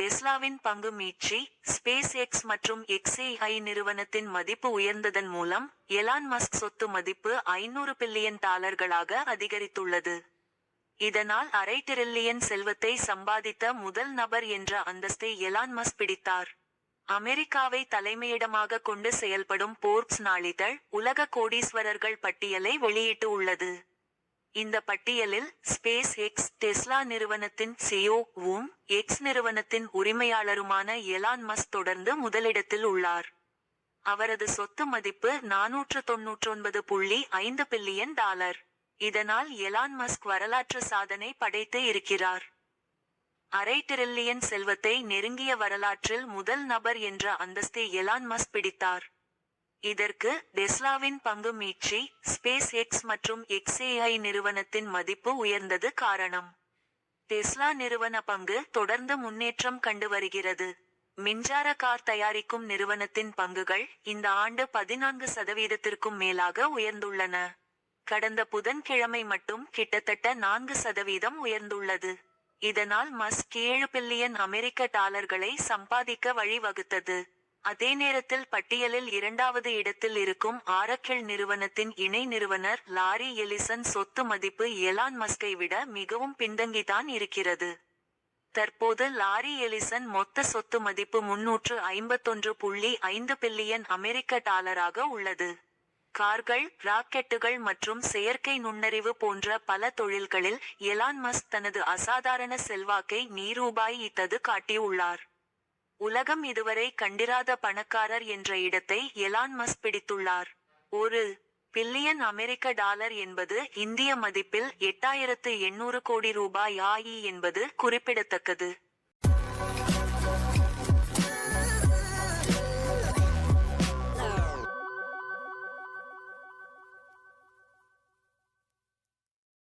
டெஸ்லாவின் பங்கு மீட்சி space X மற்றும் எக்ஸ்ஏஐ நிறுவனத்தின் மதிப்பு உயர்ந்ததன் மூலம் எலான் மஸ்க் சொத்து மதிப்பு ஐநூறு பில்லியன் டாலர்களாக அதிகரித்துள்ளது. இதனால் அரை டிரில்லியன் செல்வத்தை சம்பாதித்த முதல் நபர் என்ற அந்தஸ்தை எலான் மஸ்க் பிடித்தார். அமெரிக்காவை தலைமையிடமாக கொண்டு செயல்படும் போர்ப்ஸ் நாளிதழ் உலக கோடீஸ்வரர்கள் பட்டியலை வெளியிட்டு உள்ளது. இந்த பட்டியலில் ஸ்பேஸ் எக்ஸ் டெஸ்லா நிறுவனத்தின் சிஓவும் எக்ஸ் நிறுவனத்தின் உரிமையாளருமான எலான் மஸ்க் தொடர்ந்து முதலிடத்தில் உள்ளார். அவரது சொத்து மதிப்பு நாநூற்று தொன்னூற்றொன்பது புள்ளி ஐந்து பில்லியன் டாலர். இதனால் எலான் மஸ்க் வரலாற்று சாதனை படைத்து இருக்கிறார். அரை டிரில்லியன் செல்வத்தை நெருங்கிய வரலாற்றில் முதல் நபர் என்ற அந்தஸ்தை எலான் மஸ்க் பிடித்தார். இதற்கு டெஸ்லாவின் பங்கு மீட்சி ஸ்பேஸ் எக்ஸ் மற்றும் எக்ஸ்ஏஐ நிறுவனத்தின் மதிப்பு உயர்ந்தது காரணம். டெஸ்லா நிறுவன பங்கு தொடர்ந்து முன்னேற்றம் கண்டு வருகிறது. மின்சார கார் தயாரிக்கும் நிறுவனத்தின் பங்குகள் இந்த ஆண்டு பதினான்கு சதவீதத்திற்கும் மேலாக உயர்ந்துள்ளன. கடந்த புதன்கிழமை மட்டும் கிட்டத்தட்ட நான்கு சதவீதம் உயர்ந்துள்ளது. இதனால் மஸ்க் ஏழு பில்லியன் அமெரிக்க டாலர்களை சம்பாதிக்க வழிவகுத்தது. அதே நேரத்தில் பட்டியலில் இரண்டாவது இடத்தில் இருக்கும் ஆரக்கிள் நிறுவனத்தின் இணை நிறுவனர் லாரி எலிசன் சொத்து மதிப்பு எலான் மஸ்கை விட மிகவும் பின்தங்கிதான் இருக்கிறது. தற்போது லாரி எலிசன் மொத்த சொத்து மதிப்பு முன்னூற்று ஐம்பத்தொன்று புள்ளி ஐந்து பில்லியன் அமெரிக்க டாலராக உள்ளது. கார்கள் ராக்கெட்டுகள் மற்றும் செயற்கை நுண்ணறிவு போன்ற பல தொழில்களில் எலான் மஸ்க் தனது அசாதாரண செல்வாக்கை நீரூபாயித்தது காட்டியுள்ளார். உலகம் இதுவரை கண்டிராத பணக்காரர் என்ற இடத்தை எலான் மஸ் பிடித்துள்ளார். ஒரு பில்லியன் அமெரிக்க டாலர் என்பது இந்திய மதிப்பில் எட்டாயிரத்து எண்ணூறு கோடி ரூபாய் ஆயி என்பது குறிப்பிடத்தக்கது.